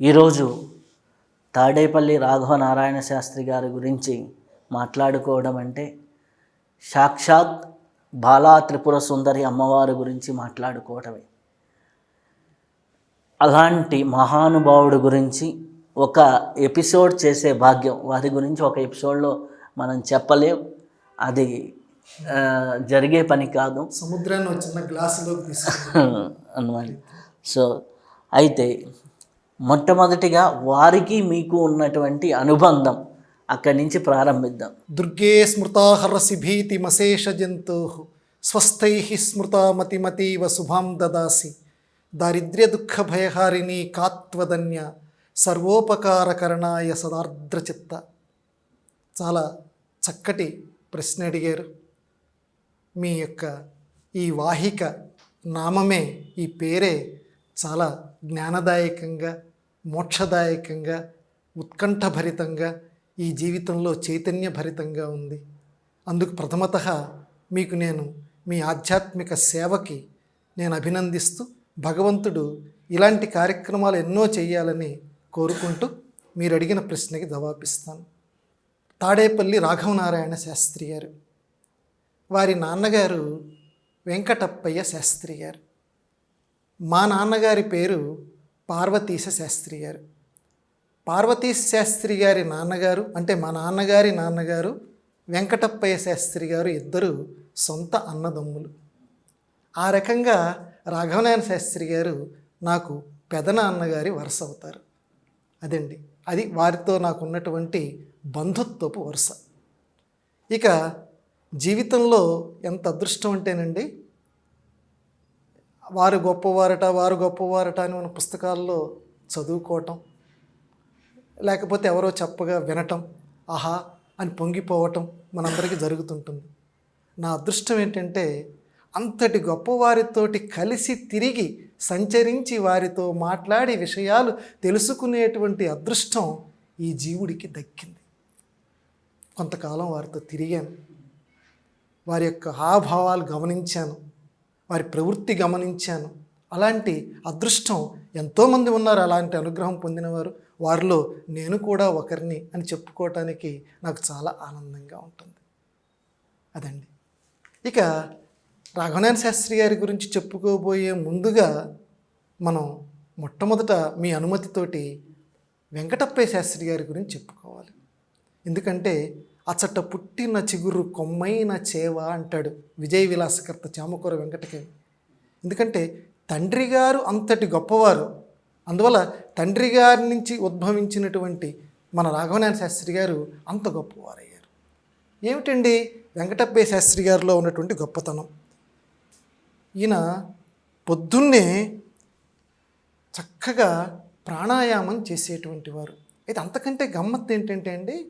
ఈరోజు తాడేపల్లి రాఘవ నారాయణ శాస్త్రి గారి గురించి మాట్లాడుకోవడం అంటే సాక్షాత్ బాలా త్రిపుర సుందరి అమ్మవారి గురించి మాట్లాడుకోవటమే. అలాంటి మహానుభావుడు గురించి ఒక ఎపిసోడ్ చేసే భాగ్యం వారి గురించి ఒక ఎపిసోడ్లో మనం చెప్పలేం. అది జరిగే పని కాదు. సముద్రాన్ని గ్లాసులోకి తీసుకుంటాం అన్నమాట. సో అయితే మొట్టమొదటిగా వారికి మీకు ఉన్నటువంటి అనుబంధం అక్కడి నుంచి ప్రారంభిద్దాం. దుర్గే స్మృతాహరసి భీతిమశేష జంతో స్వస్థై స్మృతామతిమతీవ శుభాం దదాసి. దారిద్ర్య దుఃఖ భయహారిణి కాత్వదన్య సర్వోపకారకరణాయ సదార్ద్రచిత్త. చాలా చక్కటి ప్రశ్న అడిగారు. మీ యొక్క ఈ వాహిక నామమే ఈ పేరే చాలా జ్ఞానదాయకంగా మోక్షదాయకంగా ఉత్కంఠభరితంగా ఈ జీవితంలో చైతన్యభరితంగా ఉంది. అందుకు ప్రథమత మీకు నేను మీ ఆధ్యాత్మిక సేవకి నేను అభినందిస్తూ భగవంతుడు ఇలాంటి కార్యక్రమాలు ఎన్నో చేయాలని కోరుకుంటూ మీరు అడిగిన ప్రశ్నకి జవాబిస్తాను. తాడేపల్లి రాఘవనారాయణ శాస్త్రి గారు. వారి నాన్నగారు వెంకటప్పయ్య శాస్త్రి గారు. మా నాన్నగారి పేరు పార్వతీశ శాస్త్రి గారు. పార్వతీశ శాస్త్రి గారి నాన్నగారు అంటే మా నాన్నగారి నాన్నగారు వెంకటప్పయ్య శాస్త్రి గారు ఇద్దరు సొంత అన్నదమ్ములు. ఆ రకంగా రాఘవనారాయణ శాస్త్రి గారు నాకు పెదనాన్నగారి వరుస అవుతారు. అదండి. అది వారితో నాకు ఉన్నటువంటి బంధుత్వపు వరుస. ఇక జీవితంలో ఎంత అదృష్టం అంటేనండి వారు గొప్పవారట వారు గొప్పవారట అని మన పుస్తకాల్లో చదువుకోవటం లేకపోతే ఎవరో చెప్పగా వినటం ఆహా అని పొంగిపోవటం మనందరికీ జరుగుతుంటుంది. నా అదృష్టం ఏంటంటే అంతటి గొప్పవారితోటి కలిసి తిరిగి సంచరించి వారితో మాట్లాడి విషయాలు తెలుసుకునేటువంటి అదృష్టం ఈ జీవుడికి దక్కింది. కొంతకాలం వారితో తిరిగాను. వారి యొక్క హాభావాలు గమనించాను. వారి ప్రవృత్తి గమనించాను. అలాంటి అదృష్టం ఎంతోమంది ఉన్నారు. అలాంటి అనుగ్రహం పొందినవారు. వారిలో నేను కూడా ఒకరిని అని చెప్పుకోవటానికి నాకు చాలా ఆనందంగా ఉంటుంది. అదండి. ఇక రాఘవనారాయణ శాస్త్రి గారి గురించి చెప్పుకోబోయే ముందుగా మనం మొట్టమొదట మీ అనుమతితోటి వెంకటప్పయ్య శాస్త్రి గారి గురించి చెప్పుకోవాలి. ఎందుకంటే అచ్చట పుట్టిన చిగురు కొమ్మైన చేవ అంటాడు విజయ విలాసకర్త చామకూర వెంకటకవి ఎందుకంటే తండ్రి గారు అంతటి గొప్పవారు. అందువల్ల తండ్రి గారి నుంచి ఉద్భవించినటువంటి మన రాఘవనారాయణ శాస్త్రి గారు అంత గొప్పవారయ్యారు. ఏమిటండి వెంకటప్పయ్య శాస్త్రి గారిలో ఉన్నటువంటి గొప్పతనం? ఈయన పొద్దున్నే చక్కగా ప్రాణాయామం చేసేటువంటి వారు. అయితే అంతకంటే గమ్మత్తు ఏంటంటే అండి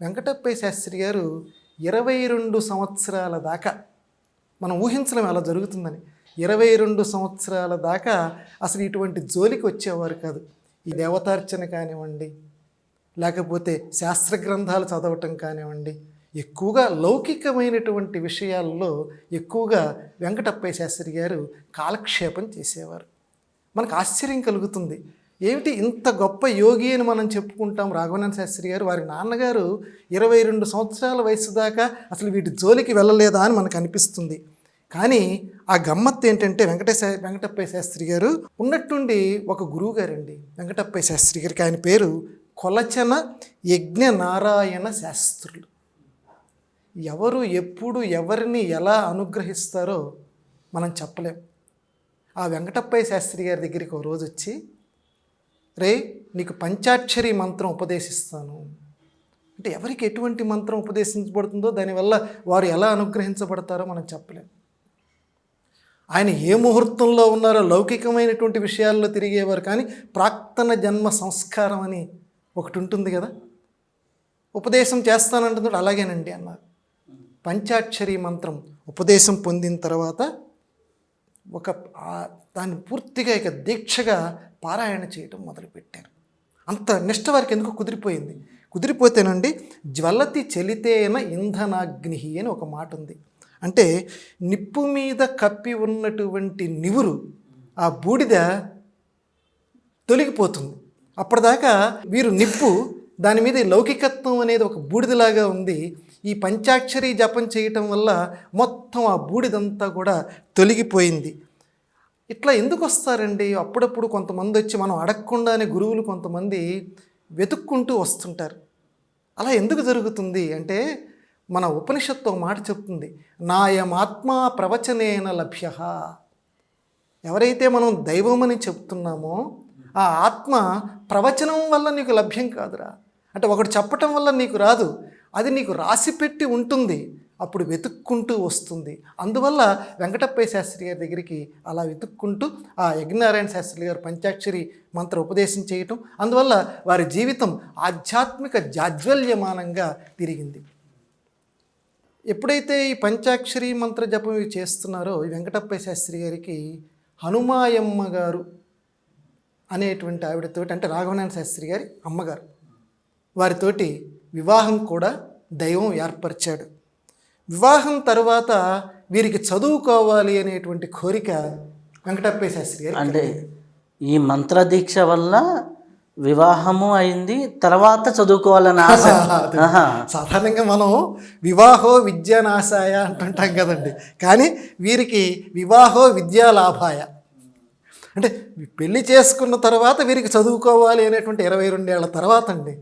వెంకటప్పయ్య శాస్త్రి గారు ఇరవై రెండు సంవత్సరాల దాకా మనం ఊహించడం అలా జరుగుతుందని. ఇరవై రెండు సంవత్సరాల దాకా అసలు ఇటువంటి జోలికి వచ్చేవారు కాదు. ఈ దేవతార్చన కానివ్వండి లేకపోతే శాస్త్ర గ్రంథాలు చదవటం కానివ్వండి ఎక్కువగా లౌకికమైనటువంటి విషయాల్లో ఎక్కువగా వెంకటప్పయ్య శాస్త్రి గారు కాలక్షేపం చేసేవారు. మనకు ఆశ్చర్యం కలుగుతుంది. ఏమిటి ఇంత గొప్ప యోగి అని మనం చెప్పుకుంటాం? రాఘవనాథ శాస్త్రి గారు వారి నాన్నగారు ఇరవై రెండు సంవత్సరాల వయసు దాకా అసలు వీటి జోలికి వెళ్ళలేదా అని మనకు అనిపిస్తుంది. కానీ ఆ గమ్మత్తు ఏంటంటే వెంకటేశ వెంకటప్పయ్య శాస్త్రి గారు ఉన్నట్టుండి ఒక గురువు గారండి. వెంకటప్పయ్య శాస్త్రి గారికి ఆయన పేరు కొలచన యజ్ఞ నారాయణ శాస్త్రులు. ఎవరు ఎప్పుడు ఎవరిని ఎలా అనుగ్రహిస్తారో మనం చెప్పలేం. ఆ వెంకటప్పయ్య శాస్త్రి గారి దగ్గరికి ఒక రోజు వచ్చి రే నీకు పంచాక్షరి మంత్రం ఉపదేశిస్తాను. అంటే ఎవరికి ఎటువంటి మంత్రం ఉపదేశించబడుతుందో దానివల్ల వారు ఎలా అనుగ్రహించబడతారో మనం చెప్పలేము ఆయన ఏ ముహూర్తంలో ఉన్నారో లౌకికమైనటువంటి విషయాల్లో తిరిగేవారు కానీ ప్రాక్తన జన్మ సంస్కారం అని ఒకటి ఉంటుంది కదా. ఉపదేశం చేస్తానంటున్నాడు అలాగేనండి అన్నారు. పంచాక్షరి మంత్రం ఉపదేశం పొందిన తర్వాత ఒక దాన్ని పూర్తిగా ఇక దీక్షగా పారాయణ చేయటం మొదలుపెట్టారు. అంత నిష్ట వారికి ఎందుకు కుదిరిపోయింది? కుదిరిపోతేనండి జ్వలతి చలితేన ఇంధనాగ్ని అని ఒక మాట ఉంది. అంటే నిప్పు మీద కప్పి ఉన్నటువంటి నివురు ఆ బూడిద తొలగిపోతుంది. అప్పటిదాకా వీరు నిప్పు దాని మీద లౌకికత్వం అనేది ఒక బూడిదలాగా ఉంది. ఈ పంచాక్షరి జపం చేయటం వల్ల మొత్తం ఆ బూడిదంతా కూడా తొలగిపోయింది. ఇట్లా ఎందుకు వస్తారండి అప్పుడప్పుడు కొంతమంది వచ్చి మనం అడగకుండానే గురువులు కొంతమంది వెతుక్కుంటూ వస్తుంటారు. అలా ఎందుకు జరుగుతుంది? అంటే మన ఉపనిషత్తు ఒక మాట చెప్తుంది నాయమాత్మా ప్రవచనేన లభ్య. ఎవరైతే మనం దైవమని చెప్తున్నామో ఆ ఆత్మ ప్రవచనం వల్ల నీకు లభ్యం కాదురా. అంటే ఒకటి చెప్పటం వల్ల నీకు రాదు. అది నీకు రాసిపెట్టి ఉంటుంది. అప్పుడు వెతుక్కుంటూ వస్తుంది. అందువల్ల వెంకటప్పయ్య శాస్త్రి గారి దగ్గరికి అలా వెతుక్కుంటూ ఆ యజ్ఞనారాయణ శాస్త్రి గారు పంచాక్షరి మంత్ర ఉపదేశం చేయటం అందువల్ల వారి జీవితం ఆధ్యాత్మిక జాజ్వల్యమానంగా తిరిగింది. ఎప్పుడైతే ఈ పంచాక్షరి మంత్ర జపం ఇవి చేస్తున్నారో ఈ వెంకటప్పయ్య శాస్త్రి గారికి హనుమాయమ్మ గారు అనేటువంటి ఆవిడతోటి అంటే రాఘవనారాయణ శాస్త్రి గారి అమ్మగారు వారితోటి వివాహం కూడా దైవం ఏర్పరిచాడు. వివాహం తర్వాత వీరికి చదువుకోవాలి అనేటువంటి కోరిక వెంకటప్పయ్య శాస్త్రి గారు అంటే ఈ మంత్ర దీక్ష వల్ల వివాహము అయింది తర్వాత చదువుకోవాలని ఆశ. సాధారణంగా మనం వివాహో విద్యానాశాయ అంటుంటాం కదండి. కానీ వీరికి వివాహో విద్యాలాభాయ అంటే పెళ్ళి చేసుకున్న తర్వాత వీరికి చదువుకోవాలి అనేటువంటి ఇరవై రెండేళ్ళ తర్వాత అండి.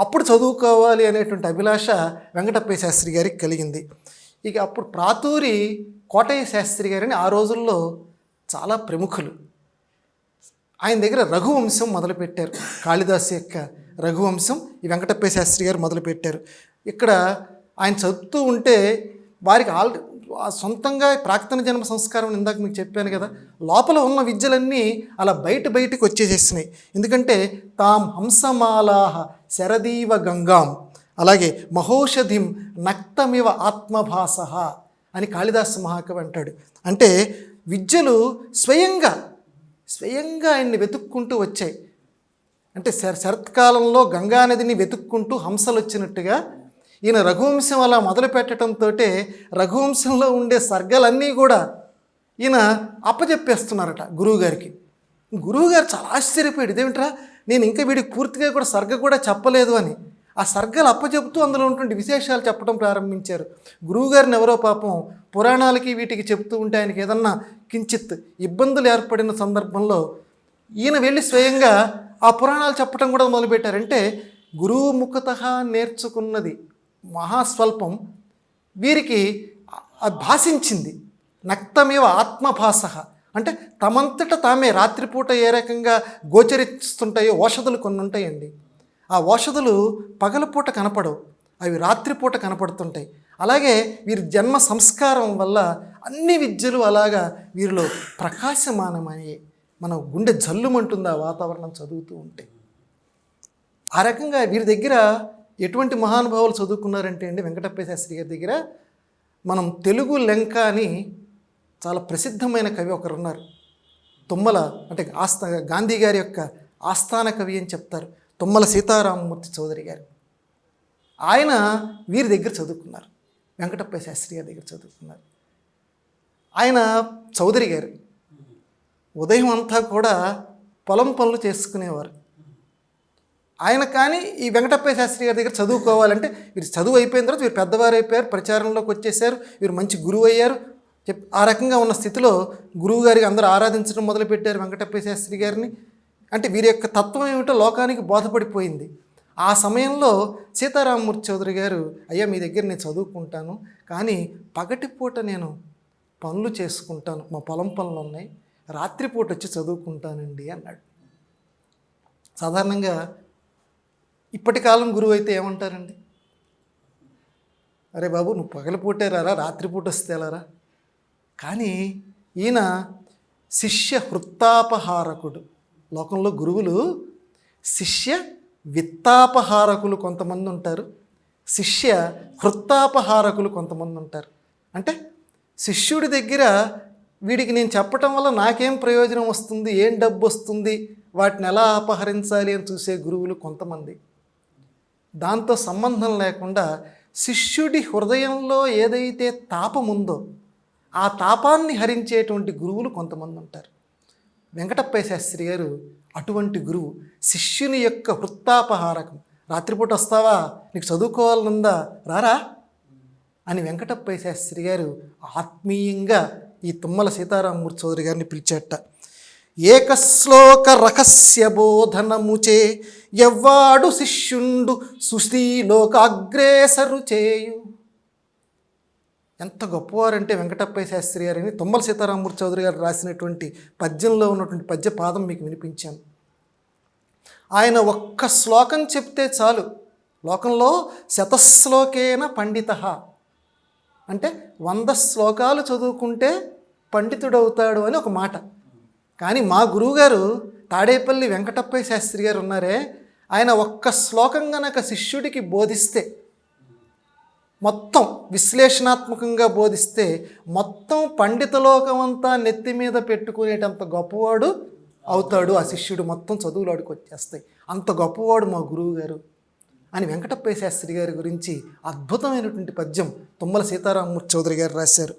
అప్పుడు చదువుకోవాలి అనేటువంటి అభిలాష వెంకటప్పయ్య శాస్త్రి గారికి కలిగింది. ఇక అప్పుడు ప్రాతూరి కోటయ్య శాస్త్రి గారిని ఆ రోజుల్లో చాలా ప్రముఖులు. ఆయన దగ్గర రఘువంశం మొదలుపెట్టారు. కాళిదాసు యొక్క రఘువంశం ఈ వెంకటప్పయ్య శాస్త్రి గారు మొదలుపెట్టారు. ఇక్కడ ఆయన చదువుతూ ఉంటే వారికి ఆల్ సొంతంగా ప్రాక్తన జన్మ సంస్కారం ఇందాక మీకు చెప్పాను కదా లోపల ఉన్న విద్యలన్నీ అలా బయట బయటకు వచ్చేసేసినాయి. ఎందుకంటే తాం హంసమాలాహ శరదీవ గంగాం అలాగే మహోషధిం నక్తమివ ఆత్మభాస అని కాళిదాస మహాకవి అంటాడు. అంటే విద్యలు స్వయంగా స్వయంగా ఆయన్ని వెతుక్కుంటూ వచ్చాయి. అంటే శర శరత్కాలంలో గంగానదిని వెతుక్కుంటూ హంసలు వచ్చినట్టుగా ఈయన రఘువంశం అలా మొదలు పెట్టడంతో రఘువంశంలో ఉండే సర్గలన్నీ కూడా ఈయన అప్పచెప్పేస్తున్నారట గురువుగారికి. గురువుగారు చాలా ఆశ్చర్యపోయాడు ఇదేమిట్రా? నేను ఇంకా వీడికి పూర్తిగా కూడా సర్గ కూడా చెప్పలేదు అని. ఆ సర్గలు అప్పచెప్తూ అందులో ఉన్నటువంటి విశేషాలు చెప్పడం ప్రారంభించారు. గురువుగారిని ఎవరో పాపం పురాణాలకి వీటికి చెప్తూ ఉంటే ఆయనకి ఏదన్నా కించిత్ ఇబ్బందులు ఏర్పడిన సందర్భంలో ఈయన వెళ్ళి స్వయంగా ఆ పురాణాలు చెప్పడం కూడా మొదలుపెట్టారంటే గురువు ముఖత నేర్చుకున్నది. మహాస్వల్పం వీరికి అది భాషించింది. నక్తమేవ ఆత్మభాస. అంటే తమంతట తామే రాత్రిపూట ఏ రకంగా గోచరిస్తుంటాయో ఓషధులు కొన్ని ఉంటాయండి ఆ ఓషధులు పగలపూట కనపడవు అవి రాత్రిపూట కనపడుతుంటాయి. అలాగే వీరి జన్మ సంస్కారం వల్ల అన్ని విద్యలు అలాగా వీరిలో ప్రకాశమానమయ్యాయి మన గుండె జల్లుమంటుంది ఆ వాతావరణం చదువుతూ ఉంటే. ఆ రకంగా వీరి దగ్గర ఎటువంటి మహానుభావులు చదువుకున్నారంటే అండి వెంకటప్ప శాస్త్రి గారి దగ్గర మనం తెలుగు లెంక అని చాలా ప్రసిద్ధమైన కవి ఒకరు ఉన్నారు తుమ్మల అంటే ఆస్థా గాంధీ గారి యొక్క ఆస్థాన కవి అని చెప్తారు. తుమ్మల సీతారామమూర్తి చౌదరి గారు. ఆయన వీరి దగ్గర చదువుకున్నారు. వెంకటప్ప శాస్త్రి గారి దగ్గర చదువుకున్నారు. ఆయన చౌదరి గారు. ఉదయం అంతా కూడా పొలం పనులు చేసుకునేవారు. ఆయన కానీ ఈ వెంకటప్పయ్య శాస్త్రి గారి దగ్గర చదువుకోవాలంటే వీరు చదువు అయిపోయిన తర్వాత వీరు పెద్దవారు అయిపోయారు ప్రచారంలోకి వచ్చేసారు వీరు మంచి గురువు అయ్యారు. చెప్ ఆ రకంగా ఉన్న స్థితిలో గురువు గారికి అందరూ ఆరాధించడం మొదలుపెట్టారు వెంకటప్పయ్య శాస్త్రి గారిని. అంటే వీరి యొక్క తత్వం ఏమిటో లోకానికి బోధపడిపోయింది. ఆ సమయంలో సీతారామమూర్తి చౌదరి గారు అయ్యా మీ దగ్గర నేను చదువుకుంటాను కానీ పగటిపూట నేను పనులు చేసుకుంటాను మా పొలం పనులు ఉన్నాయి రాత్రిపూట వచ్చి చదువుకుంటానండి అన్నాడు. సాధారణంగా ఇప్పటి కాలం గురువు అయితే ఏమంటారండి? అరే బాబు నువ్వు పగలపూటే రారా రాత్రిపూట వస్తే ఎలారా కానీ ఈయన శిష్య హృత్తాపహారకుడు. లోకంలో గురువులు శిష్య విత్తాపహారకులు కొంతమంది ఉంటారు. శిష్య హృత్తాపహారకులు కొంతమంది ఉంటారు. అంటే శిష్యుడి దగ్గర వీడికి నేను చెప్పటం వల్ల నాకేం ప్రయోజనం వస్తుంది? ఏం డబ్బు వస్తుంది? వాటిని ఎలా అపహరించాలి అని చూసే గురువులు కొంతమంది. దాంతో సంబంధం లేకుండా శిష్యుడి హృదయంలో ఏదైతే తాపం ఉందో ఆ తాపాన్ని హరించేటువంటి గురువులు కొంతమంది ఉంటారు. వెంకటప్పయ్య శాస్త్రి గారు అటువంటి గురువు. శిష్యుని యొక్క వృత్తాపహారకం. రాత్రిపూట వస్తావా? నీకు చదువుకోవాలనుందా? రారా? అని వెంకటప్పయ్య శాస్త్రి గారు ఆత్మీయంగా ఈ తుమ్మల సీతారామూర్తి చౌదరి గారిని పిలిచేట. ఏకశ్లోక రహస్య బోధనముచే ఎవ్వాడు శిష్యుండు సుశ్రీలోకాగ్రేసరు చేయు ఎంత గొప్పవారంటే వెంకటప్పయ్య శాస్త్రి గారని తుమ్మల సీతారామూర్తి చౌదరి గారు రాసినటువంటి పద్యంలో ఉన్నటువంటి పద్య పాదం మీకు వినిపించాను. ఆయన ఒక్క శ్లోకం చెప్తే చాలు. లోకంలో శతశ్లోకేన పండిత. అంటే వంద శ్లోకాలు చదువుకుంటే పండితుడవుతాడు అని ఒక మాట. కానీ మా గురువుగారు తాడేపల్లి వెంకటప్పయ్య శాస్త్రి గారు ఉన్నారే ఆయన ఒక్క శ్లోకం గనక శిష్యుడికి బోధిస్తే మొత్తం విశ్లేషణాత్మకంగా బోధిస్తే మొత్తం పండితలోకమంతా నెత్తి మీద పెట్టుకునేటంత గొప్పవాడు అవుతాడు. ఆ శిష్యుడు మొత్తం చదువులు ఆడికి వచ్చేస్తాయి అంత గొప్పవాడు మా గురువు గారు అని వెంకటప్పయ్య శాస్త్రి గారి గురించి అద్భుతమైనటువంటి పద్యం తుమ్మల సీతారామూర్తి చౌదరి గారు రాశారు.